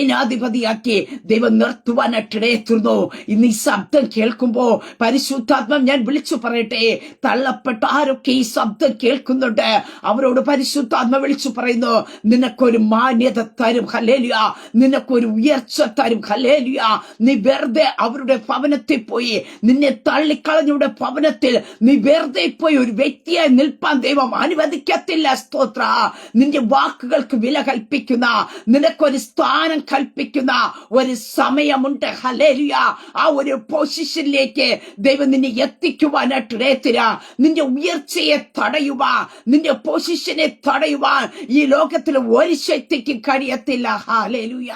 സേനാധിപതിയാക്കി ദൈവം നിർത്തുവാനായിട്ടിടയെത്തുന്നു ഇന്ന് ഈ ശബ്ദം കേൾക്കുമ്പോ പരിശുദ്ധാത്മം ഞാൻ വിളിച്ചു പറയട്ടെ. തള്ളപ്പെട്ട ആരൊക്കെ ഈ ശബ്ദം കേൾക്കുന്നുണ്ട്? അവരോട് പരിശുദ്ധാത്മ വിളിച്ചു പറയുന്നു നിനക്കൊരു മാന്യത തരും ഹലേലിയ നിനക്കൊരു ഉയർച്ച തരും ഹലേലിയ നീ വെറുതെ അവരുടെ ഭവനത്തിൽ പോയി നിന്നെ തള്ളിക്കളഞ്ഞുടെ ഭവനത്തിൽ നീ വെറുതെ പോയി ഒരു വ്യക്തിയെ നിൽപ്പാൻ ദൈവം അനുവദിക്കത്തില്ല. സ്തോത്ര. നിന്റെ വാക്കുകൾക്ക് വില കൽപ്പിക്കുന്ന നിനക്കൊരു സ്ഥാനം കൽപ്പിക്കുന്ന ഒരു സമയമുണ്ട്. ഹലേലിയ ആ ഒരു പൊസിഷനിലേക്ക് ദൈവം നിന്നെ എത്തിക്കുവാനായിട്ട് ഇടയത്തില്ല നിന്റെ ഉയർച്ചയെ തടയുവാൻ നിന്റെ പൊസിഷനെ തടയുവാൻ ഈ ലോകത്തിൽ ഒരു ശക്തിക്ക് കഴിയത്തില്ല. ഹാലേലുയ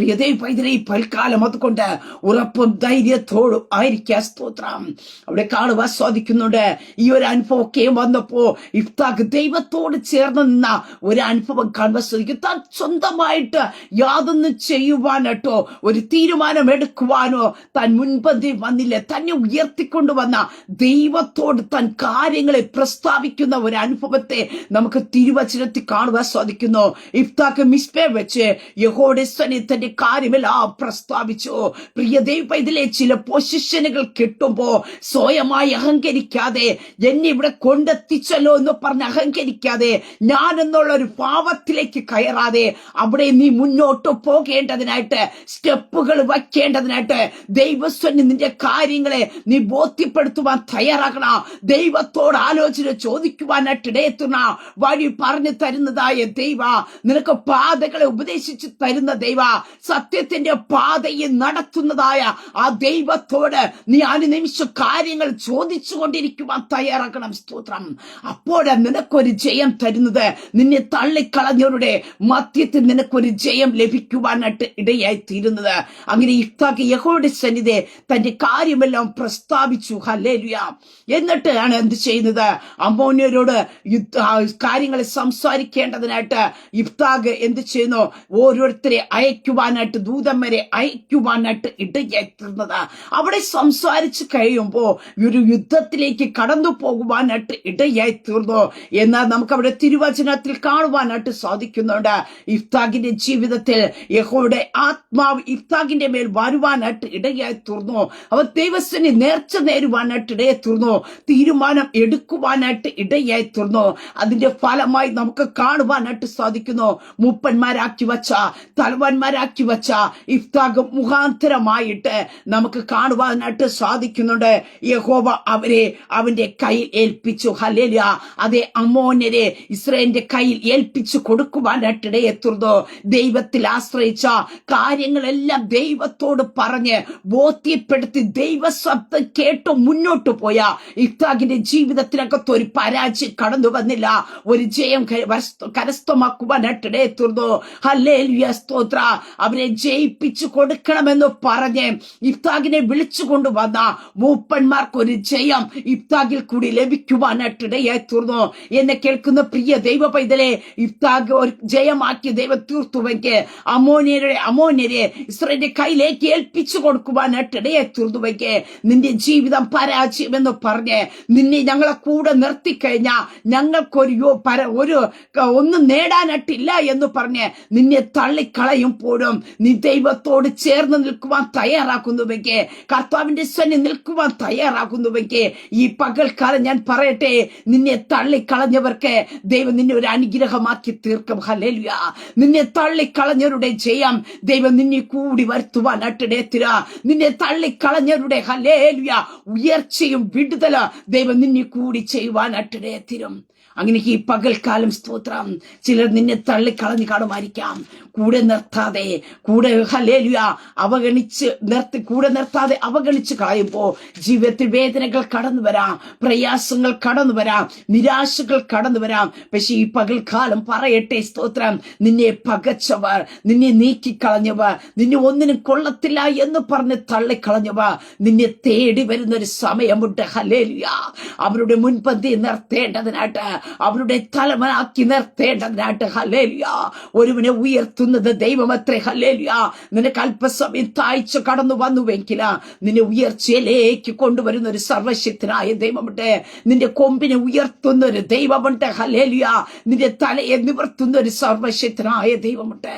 പ്രിയതേ പൈതലെ പൽക്കാലം അതുകൊണ്ട് ഉറപ്പും ധൈര്യത്തോടും ആയിരിക്കുക സ്തോത്രം. അവിടെ കാണുവാൻ സാധിക്കുന്നുണ്ട്. ഈ ഒരു അനുഭവമൊക്കെ വന്നപ്പോ ഇഫ്താഖ് ദൈവത്തോട് ചേർന്ന് നിന്ന ഒരു അനുഭവം കാണുവാൻ സാധിക്കും. താൻ സ്വന്തമായിട്ട് യാതൊന്നും ചെയ്യുവാനട്ടോ ഒരു തീരുമാനം എടുക്കുവാനോ താൻ മുൻപന്തി വന്നില്ല. തന്നെ ഉയർത്തിക്കൊണ്ടുവന്ന ദൈവത്തോട് താൻ കാര്യങ്ങളെ പ്രസ്താവിക്കുന്ന ഒരു അനുഭവത്തെ നമുക്ക് തിരുവചനത്തിൽ കാണുവാൻ സാധിക്കുന്നു. ഇഫ്താഖ് മിസ്പേ വെച്ച് യഹോടെ തന്റെ കാര്യമെല്ലാം പ്രസ്താവിച്ചു. പ്രിയ ദൈവ ഇതിലെ ചില പൊസിഷനുകൾ കിട്ടുമ്പോ സ്വയമായി അഹങ്കരിക്കാതെ എന്നെ ഇവിടെ കൊണ്ടെത്തിച്ചല്ലോ എന്ന് പറഞ്ഞ് അഹങ്കരിക്കാതെ ഞാൻ എന്നുള്ള ഒരു പാവത്തിലേക്ക് കയറാതെ അവിടെ നീ മുന്നോട്ട് പോകേണ്ടതിനായിട്ട് സ്റ്റെപ്പുകൾ വയ്ക്കേണ്ടതിനായിട്ട് ദൈവസ്വന് നിന്റെ കാര്യങ്ങളെ നീ ബോധ്യപ്പെടുത്തുവാൻ തയ്യാറാക്കണം ദൈവത്തോട് ആലോചന ചോദിക്കുവാനായിട്ട് ഇടയെത്തുന്ന വഴി പറഞ്ഞു തരുന്നതായ ദൈവ നിനക്ക് പാതകളെ ഉപദേശിച്ചു തരുന്ന ദൈവ സത്യത്തിന്റെ പാതയിൽ നടത്തുന്നതായ ആ ദൈവത്തോട് നീ അനുനിമിഷ കാര്യങ്ങൾ ചോദിച്ചു കൊണ്ടിരിക്കുവാൻ തയ്യാറാക്കണം സ്തോത്രം. അപ്പോൾ നിനക്കൊരു ജയം തരുന്നത് നിന്നെ തള്ളിക്കളഞ്ഞവരുടെ മധ്യത്തിൽ നിനക്കൊരു ജയം ലഭിക്കുവാനായിട്ട് ഇടയായി തീരുന്നത് അങ്ങനെ ഇഫ്താക്ക് യഹോയുടെ സന്നിധി തന്റെ കാര്യമെല്ലാം പ്രസ്താവിച്ചു. ഹല്ലേലുയ. എന്നിട്ടാണ് എന്ത് ചെയ്യുന്നത്? അമോന്യരോട് യുദ്ധ ആ കാര്യങ്ങളെ സംസാരിക്കേണ്ടതിനായിട്ട് ഇഫ്താഗ് എന്ത് ചെയ്യുന്നു? ഓരോരുത്തരെ അയക്കുവാൻ പറയുവാനായിട്ട് ദൂതന്മാരെ അയക്കുവാനായിട്ട് ഇടയായിത്തീർന്നത്. അവിടെ സംസാരിച്ച് കഴിയുമ്പോൾ ഒരു യുദ്ധത്തിലേക്ക് കടന്നു പോകുവാനായിട്ട് ഇടയായി തീർന്നു എന്നാൽ നമുക്ക് അവിടെ തിരുവചനത്തിൽ കാണുവാനായിട്ട് സാധിക്കുന്നുണ്ട്. ഇഫ്താഖിന്റെ ജീവിതത്തിൽ യഹോയുടെ ആത്മാവ് ഇഫ്താഖിന്റെ മേൽ വരുവാനായിട്ട് ഇടയായി തീർന്നു അവർ ദൈവസ്ഥനെ നേർച്ച നേരുവാനായിട്ട് ഇടയെ തീർന്നു തീരുമാനം എടുക്കുവാനായിട്ട് ഇടയായി തീർന്നു അതിന്റെ ഫലമായി നമുക്ക് കാണുവാനായിട്ട് സാധിക്കുന്നു. മൂപ്പന്മാരാക്കി വച്ച തലവന്മാരാക്കി വച്ച ഇഫ്താഖ് മുഖാന്തരമായിട്ട് നമുക്ക് കാണുവാനായിട്ട് സാധിക്കുന്നുണ്ട്. യഹോവ അവരെ അവന്റെ കയ്യിൽ ഏൽപ്പിച്ചു. ഹലേല അതേ അമോനരെ ഇസ്രയേലിന്റെ കയ്യിൽ ഏൽപ്പിച്ചു കൊടുക്കുവാനായിട്ട് ഇടയെത്തുന്നു ദൈവത്തിൽ ആശ്രയിച്ച കാര്യങ്ങളെല്ലാം ദൈവത്തോട് പറഞ്ഞ് ബോധ്യപ്പെടുത്തി ദൈവശബ്ദം കേട്ട് മുന്നോട്ട് പോയ ഇഫ്താഖിന്റെ ജീവിതത്തിനകത്ത് ഒരു പരാജയം കടന്നു വന്നില്ല. ഒരു ജയം കരസ്ഥമാക്കുവാനായിട്ടിടയെത്തുന്നു ഹല്ലേലൂയ. സ്തോത്ര. അവരെ ജയിപ്പിച്ചു കൊടുക്കണമെന്ന് പറഞ്ഞ് ഇഫ്താഖിനെ വിളിച്ചു കൊണ്ടുവന്ന മൂപ്പന്മാർക്ക് ഒരു ജയം ഇഫ്താഖിൽ കൂടി ലഭിക്കുവാനായിട്ട് ഇടയായി തീർന്നു. എന്നെ കേൾക്കുന്ന പ്രിയ ദൈവ പൈതലെ ഇഫ്താഖ് ഒരു ജയമാക്കി ദൈവം തീർത്തുവെങ്കിൽ അമോനിയരുടെ അമോനിയരെ ഇസ്രയേലിന്റെ കയ്യിലേക്ക് ഏൽപ്പിച്ചു കൊടുക്കുവാനായിട്ട് ഇടയായി തീർന്നുവെങ്കിൽ നിന്റെ ജീവിതം പരാജയം എന്ന് പറഞ്ഞ് നിന്നെ ഞങ്ങളെ കൂടെ നിർത്തിക്കഴിഞ്ഞാൽ ഞങ്ങൾക്കൊരു ഒരു ഒന്നും നേടാനായിട്ടില്ല എന്ന് പറഞ്ഞ് നിന്നെ തള്ളിക്കളയുമ്പോഴും നീ ദൈവത്തോട് ചേർന്ന് നിൽക്കുവാൻ തയ്യാറാക്കുന്നുവെങ്കിൽ കർത്താവിന്റെ സ്വന്നി നിൽക്കുവാൻ തയ്യാറാക്കുന്നുവെങ്കിൽ ഈ പകൽക്കാലം ഞാൻ പറയട്ടെ നിന്നെ തള്ളിക്കളഞ്ഞവർക്ക് ദൈവം നിന്നെ ഒരു അനുഗ്രഹമാക്കി തീർക്കും. ഹല്ലേലൂയ. നിന്നെ തള്ളിക്കളഞ്ഞവരുടെ ജയം ദൈവം നിന്നെ കൂടി വരുത്തുവാൻ അട്ടിടേത്തിര നിന്നെ തള്ളിക്കളഞ്ഞവരുടെ ഹല്ലേലൂയ ഉയർച്ചയും വിടുതല ദൈവം നിന്നെ കൂടി ചെയ്യുവാൻ അട്ടിടേത്തിരും അങ്ങനെ ഈ പകൽക്കാലം സ്തോത്രം. ചിലർ നിന്നെ തള്ളിക്കളഞ്ഞു കാണുമായിരിക്കാം. കൂടെ നിർത്താതെ കൂടെ ഹലേലുയ അവഗണിച്ച് നിർത്തി കൂടെ നിർത്താതെ അവഗണിച്ച് കളയുമ്പോ ജീവിതത്തിൽ വേദനകൾ കടന്നു വരാം പ്രയാസങ്ങൾ കടന്നു വരാം നിരാശകൾ കടന്നു വരാം. പക്ഷെ ഈ പകൽക്കാലം പറയട്ടെ സ്തോത്രം. നിന്നെ പകച്ചവർ നിന്നെ നീക്കിക്കളഞ്ഞവർ നിന്നെ ഒന്നിനും കൊള്ളത്തില്ല എന്ന് പറഞ്ഞ് തള്ളിക്കളഞ്ഞവർ നിന്നെ തേടി വരുന്ന ഒരു സമയമുണ്ട്. ഹലേലുയ അവരുടെ മുൻപന്തി നിർത്തേണ്ടതിനായിട്ട് അവരുടെ തലമനാക്കി നിർത്തേണ്ടതിനായിട്ട് ഹലേലിയ ഒരുവനെ ഉയർത്തുന്നത് ദൈവമത്രേ ഹലേലിയ നിനക്ക് അല്പസമയം താഴ്ച കടന്നു വന്നുവെങ്കിൽ നിന്നെ ഉയർച്ചയിലേക്ക് കൊണ്ടുവരുന്ന ഒരു സർവശക്തനായ ദൈവമുണ്ട്. നിന്റെ കൊമ്പിനെ ഉയർത്തുന്ന ഒരു ദൈവമുണ്ട് ഹലേലിയ നിന്റെ തലയെ നിവർത്തുന്ന ഒരു സർവശക്തനായ ദൈവമുണ്ട്.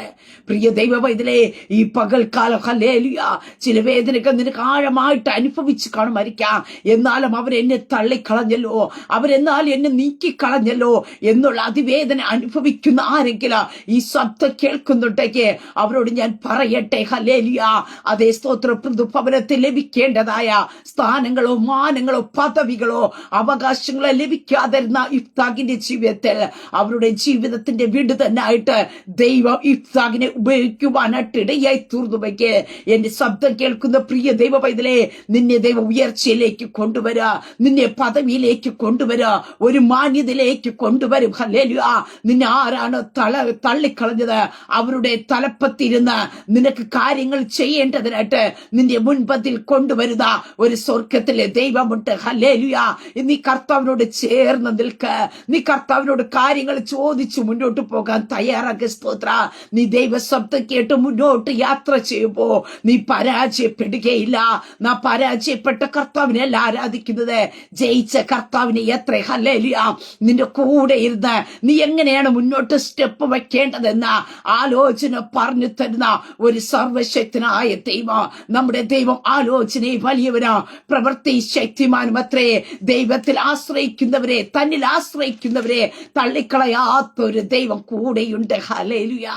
പ്രിയ ദൈവവൈതലേ ഈ പകൽക്കാലം ഹലേലിയ ചില വേദനകൾ നിനക്ക് ആഴമായിട്ട് അനുഭവിച്ച് കാണുമായിരിക്കാം. എന്നാലും അവരെന്നെ തള്ളിക്കളഞ്ഞല്ലോ. അവരെന്നാൽ എന്നെ നീക്കിക്കളഞ്ഞല്ലോ എന്നുള്ള അതിവേദന അനുഭവിക്കുന്ന ആരെങ്കിലും ഈ ശബ്ദം കേൾക്കുന്നുണ്ടെങ്കിൽ അവരോട് ഞാൻ പറയട്ടെ. ഹലേലിയ അതേ സ്തോത്ര ഭവനത്തിൽ ലഭിക്കേണ്ടതായ സ്ഥാനങ്ങളോ മാനങ്ങളോ പദവികളോ അവകാശങ്ങളോ ലഭിക്കാതിരുന്ന ഇഫ്താഖിന്റെ ജീവിതത്തിൽ അവരുടെ ജീവിതത്തിന്റെ വീട് തന്നെ ആയിട്ട് ദൈവം ഇഫ്താഖിനെ ഉപയോഗിക്കുവാനായിട്ട് ഇടയായി തീർന്നുവെങ്കിൽ എന്റെ ശബ്ദം കേൾക്കുന്ന പ്രിയ ദൈവ പൈതലെ നിന്നെ ദൈവ ഉയർച്ചയിലേക്ക് കൊണ്ടുവരാ. നിന്നെ പദവിയിലേക്ക് കൊണ്ടുവരാ. ഒരു മാന്യതയിലേക്ക് കൊണ്ടുവരും. ഹല്ലേലൂയ. നിന്നെ ആരാണ് തള തള്ളിക്കളഞ്ഞത്? അവരുടെ തലപ്പത്തിരുന്ന് നിനക്ക് കാര്യങ്ങൾ ചെയ്യേണ്ടതിനായിട്ട് നിന്റെ മുൻപത്തിൽ കൊണ്ടുവരുന്ന ഒരു സ്വർഗത്തിലെ ദൈവമുണ്ട്. ഹല്ലേലൂയ. നീ കർത്താവിനോട് ചേർന്ന് നിൽക്ക്. നീ കർത്താവിനോട് കാര്യങ്ങൾ ചോദിച്ചു മുന്നോട്ട് പോകാൻ തയ്യാറാക്കി സ്തോത്ര. നീ ദൈവശബ്ദം കേട്ട് മുന്നോട്ട് യാത്ര ചെയ്യുമ്പോ നീ പരാജയപ്പെടുകയില്ല. നാ പരാജയപ്പെട്ട കർത്താവിനെയല്ല ആരാധിക്കുന്നത്. ജയിച്ച കർത്താവിനെ എത്ര. ഹല്ലേലൂയ. നിന്റെ കൂടെ ഇരുന്ന് നീ എങ്ങനെയാണ് മുന്നോട്ട് സ്റ്റെപ്പ് വെക്കേണ്ടതെന്ന് ആലോചന പറഞ്ഞു തരുന്ന ഒരു സർവശക്തനായ ദൈവം. നമ്മുടെ ദൈവം ആലോചനയെ വലിയവനാ. പ്രവൃത്തി ശക്തിമാനും അത്രേ. ദൈവത്തിൽ ആശ്രയിക്കുന്നവരെ തന്നിൽ ആശ്രയിക്കുന്നവരെ തള്ളിക്കളയാത്തൊരു ദൈവം കൂടെയുണ്ട്. ഹലേലുയ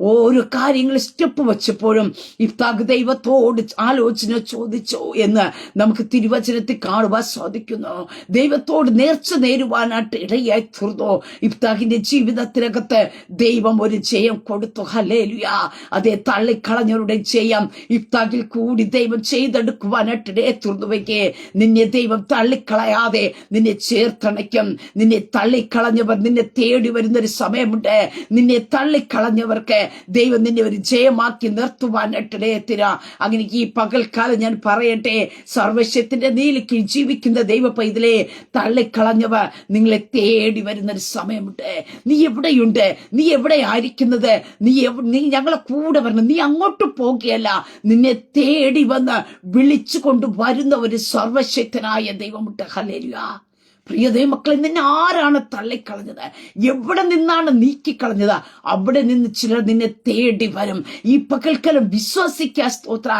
ഓരോ കാര്യങ്ങൾ സ്റ്റെപ്പ് വെച്ചപ്പോഴും ഇഫ്താഖ് ദൈവത്തോട് ആലോചന ചോദിച്ചോ എന്ന് നമുക്ക് തിരുവചനത്തിൽ കാണുവാൻ സാധിക്കുന്നു. ദൈവത്തോട് നേർച്ച നേരുവാനായിട്ട് ഇടയായി തീർന്നു. ഇഫ്താഖിന്റെ ജീവിതത്തിനകത്ത് ദൈവം ഒരു ജയം കൊടുത്തു. ഹലേലുയ അതേ തള്ളിക്കളഞ്ഞവരുടെ ജയം ഇഫ്താഖിൽ കൂടി ദൈവം ചെയ്തെടുക്കുവാനായിട്ട് ഇടയെ തീർന്നുവെങ്കിൽ നിന്നെ ദൈവം തള്ളിക്കളയാതെ നിന്നെ ചേർത്തണയ്ക്കും. നിന്നെ തള്ളിക്കളഞ്ഞവർ നിന്നെ തേടി വരുന്നൊരു സമയമുണ്ട്. നിന്നെ തള്ളിക്കളഞ്ഞവർക്ക് ദൈവം നിന്നെ ഒരു ജയമാക്കി നിർത്തുവാനിട്ടിടയത്തിര അങ്ങനെ ഈ പകൽക്കാലം ഞാൻ പറയട്ടെ സർവശത്തിന്റെ നീലിക്ക് ജീവിക്കുന്ന ദൈവ പൈതലെ തള്ളിക്കളഞ്ഞവ നിങ്ങളെ തേടി വരുന്ന ഒരു സമയമുണ്ട്. നീ എവിടെയുണ്ട്? നീ എവിടെ ആയിരിക്കുന്നത്? നീ നീ ഞങ്ങളെ കൂടെ വരണം. നീ അങ്ങോട്ട് പോകുകയല്ല. നിന്നെ തേടി വന്ന് വിളിച്ചു വരുന്ന ഒരു സർവശക്തനായ ദൈവമുട്ട് ഹലേലുക പ്രിയ മക്കളെ നിന്നെ ആരാണ് തള്ളിക്കളഞ്ഞത്? എവിടെ നിന്നാണ് നീക്കിക്കളഞ്ഞത്? അവിടെ നിന്ന് ചിലർ നിന്നെ തേടി വരും. ഈ പകൽക്കാലം വിശ്വസിക്കാ സ്തോത്ര.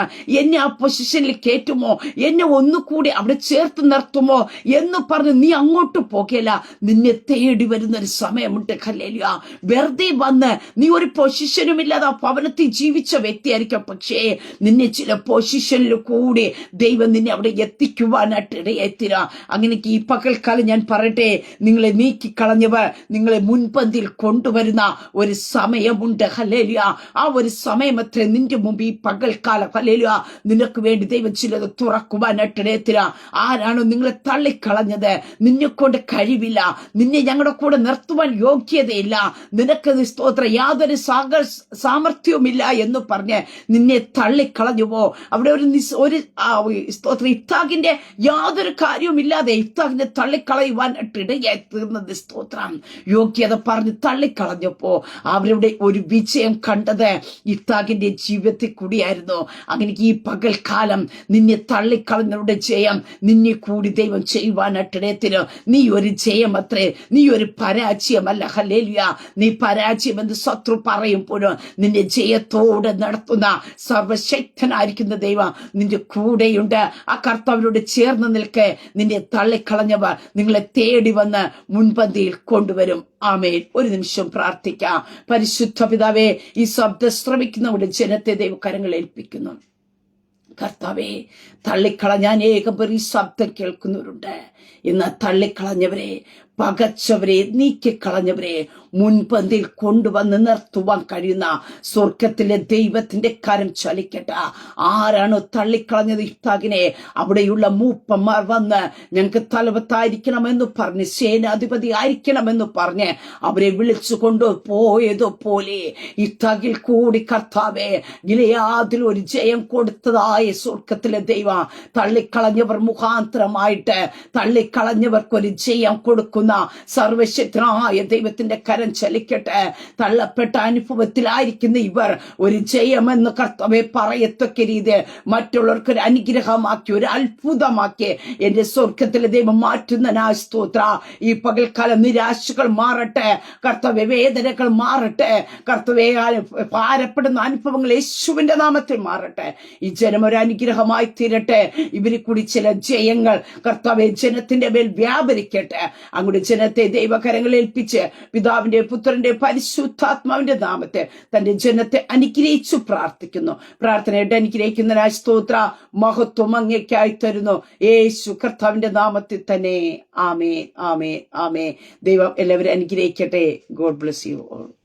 എന്നെ ആ പൊസിഷനിൽ കയറ്റുമോ? എന്നെ ഒന്നുകൂടി അവിടെ ചേർത്ത് നിർത്തുമോ? എന്ന് പറഞ്ഞ് നീ അങ്ങോട്ട് പോകേല. നിന്നെ തേടി വരുന്ന ഒരു സമയമുണ്ട് കല്ലേലിയ വെറുതെ വന്ന് നീ ഒരു പൊസിഷനും ഇല്ലാതെ ആ ഭവനത്തിൽ ജീവിച്ച വ്യക്തിയായിരിക്കും. പക്ഷേ നിന്നെ ചില പൊസിഷനിൽ കൂടി ദൈവം നിന്നെ അവിടെ എത്തിക്കുവാനായിട്ട് ഇടയെത്തിരാ അങ്ങനെ ഈ പകൽക്കാലം ഞാൻ പറയട്ടെ നിങ്ങളെ നീക്കിക്കളഞ്ഞവർ നിങ്ങളെ മുൻപന്തിൽ കൊണ്ടുവരുന്ന ഒരു സമയമുണ്ട്. ഹലേലിയ ആ ഒരു സമയം അത്ര നിന്റെ മുമ്പ് ഈ പകൽക്കാലം. ഹലേലിയ നിനക്ക് വേണ്ടി ദൈവം ചിലത് തുറക്കുവാൻ ഇടയത്തിര ആരാണോ നിങ്ങളെ തള്ളിക്കളഞ്ഞത്? നിന്നെ കൊണ്ട് കഴിവില്ല. നിന്നെ ഞങ്ങളുടെ കൂടെ നിർത്തുവാൻ യോഗ്യതയില്ല. നിനക്ക് സ്തോത്ര. യാതൊരു സാഗ സാമർഥ്യവുമില്ല എന്ന് പറഞ്ഞ് നിന്നെ തള്ളിക്കളഞ്ഞുവോ? അവിടെ ഒരു ഒരു സ്തോത്ര. ഇഫ്താഖിന്റെ യാതൊരു കാര്യവുമില്ലാതെ ഇത്താഖിനെ തള്ളിക്കളയുവാനായിട്ട് ഇടയായി തീർന്നത് സ്തോത്രം. യോഗ്യത പറഞ്ഞ് തള്ളിക്കളഞ്ഞപ്പോ അവരുടെ ഒരു വിജയം കണ്ടത് ഇത്താഖിന്റെ ജീവിതത്തിൽ കൂടിയായിരുന്നു. അങ്ങനെ ഈ പകൽക്കാലം നിന്നെ തള്ളിക്കളഞ്ഞവരുടെ ജയം നിന്നെ കൂടി ദൈവം ചെയ്യുവാൻ ഇടയത്തിന് നീ ഒരു ജയം അത്രേ നീ ഒരു പരാജയമല്ല. ഹലേലിയ നീ പരാജയം എന്ന് ശത്രു പറയുമ്പോഴും നിന്നെ ജയത്തോടെ നടത്തുന്ന സർവശക്തനായിരിക്കുന്ന ദൈവം നിന്റെ കൂടെയുണ്ട്. ആ കർത്താവിനോട് ചേർന്ന് നിൽക്കെ. നിന്നെ തള്ളിക്കളഞ്ഞവർ നിങ്ങളെ തേടി വന്ന് മുൻപന്തിയിൽ കൊണ്ടുവരും. ആമേൻ. ഒരു നിമിഷം പ്രാർത്ഥിക്കാം. പരിശുദ്ധ പിതാവേ ഈ ശബ്ദം ശ്രമിക്കുന്നവരുടെ ജനത്തെ ദൈവകരങ്ങൾ ഏൽപ്പിക്കുന്നു. കർത്താവേ തള്ളിക്കളഞ്ഞ അനേകം പേർ ഈ ശബ്ദം കേൾക്കുന്നവരുണ്ട്. ഇന്ന് തള്ളിക്കളഞ്ഞവരെ പകച്ചവരെ നീക്കിക്കളഞ്ഞവരെ മുൻപന്തിൽ കൊണ്ടുവന്ന് നിർത്തുവാൻ കഴിയുന്ന സ്വർഗത്തിലെ ദൈവത്തിന്റെ കരം ചലിക്കട്ട. ആരാണോ തള്ളിക്കളഞ്ഞത് ഇഫ്താഖിനെ അവിടെയുള്ള മൂപ്പന്മാർ വന്ന് ഞങ്ങൾക്ക് തലവത്തായിരിക്കണമെന്ന് പറഞ്ഞ് സേനാധിപതി ആയിരിക്കണമെന്ന് പറഞ്ഞ് അവരെ വിളിച്ചു കൊണ്ട് പോയതുപോലെ ഇഫ്താഖിൽ കൂടി കർത്താവെ ഗിലയാതിൽ ഒരു ജയം കൊടുത്തതായ സ്വർഗത്തിലെ ദൈവം തള്ളിക്കളഞ്ഞവർ മുഖാന്തരമായിട്ട് തള്ളിക്കളഞ്ഞവർക്കൊരു ജയം കൊടുക്കുന്ന. സർവശക്തനായ ദൈവത്തിന്റെ കരം ചലിക്കട്ടെ. തള്ളപ്പെട്ട അനുഭവത്തിലായിരിക്കുന്ന ഇവർ ഒരു ജയമെന്ന് കർത്തവെ പറയത്തക്ക രീതി മറ്റുള്ളവർക്ക് ഒരു അനുഗ്രഹമാക്കി ഒരു അത്ഭുതമാക്കി എന്റെ സ്വർഗത്തിലെ ദൈവം മാറ്റുന്ന സ്തോത്ര ഈ പകൽക്കാലം നിരാശകൾ മാറട്ടെ കർത്തവ്യ വേദനകൾ മാറട്ടെ കർത്തവ്യ ഭാരപ്പെടുന്ന അനുഭവങ്ങൾ യേശുവിന്റെ നാമത്തിൽ മാറട്ടെ. ഈ ജനം ഒരു അനുഗ്രഹമായി തീരട്ടെ. ഇവരിൽ കൂടി ചില ജയങ്ങൾ കർത്തവ്യ ജനത്തിന്റെ മേൽ വ്യാപരിക്കട്ടെ. അങ്ങോട്ട് ജനത്തെ ദൈവകരങ്ങൾ ഏൽപ്പിച്ച് പിതാവിന്റെ പുത്രന്റെ പരിശുദ്ധാത്മാവിന്റെ നാമത്തെ തന്റെ ജനത്തെ അനുഗ്രഹിച്ചു പ്രാർത്ഥിക്കുന്നു. പ്രാർത്ഥനയായിട്ട് അനുഗ്രഹിക്കുന്ന സ്തോത്ര മഹത്വം അങ്ങേക്കായി തരുന്നു. യേശു കർത്താവിന്റെ നാമത്തിൽ തന്നെ. ആമേ ആമേ ആമേ ദൈവം എല്ലാവരും അനുഗ്രഹിക്കട്ടെ. God bless you all.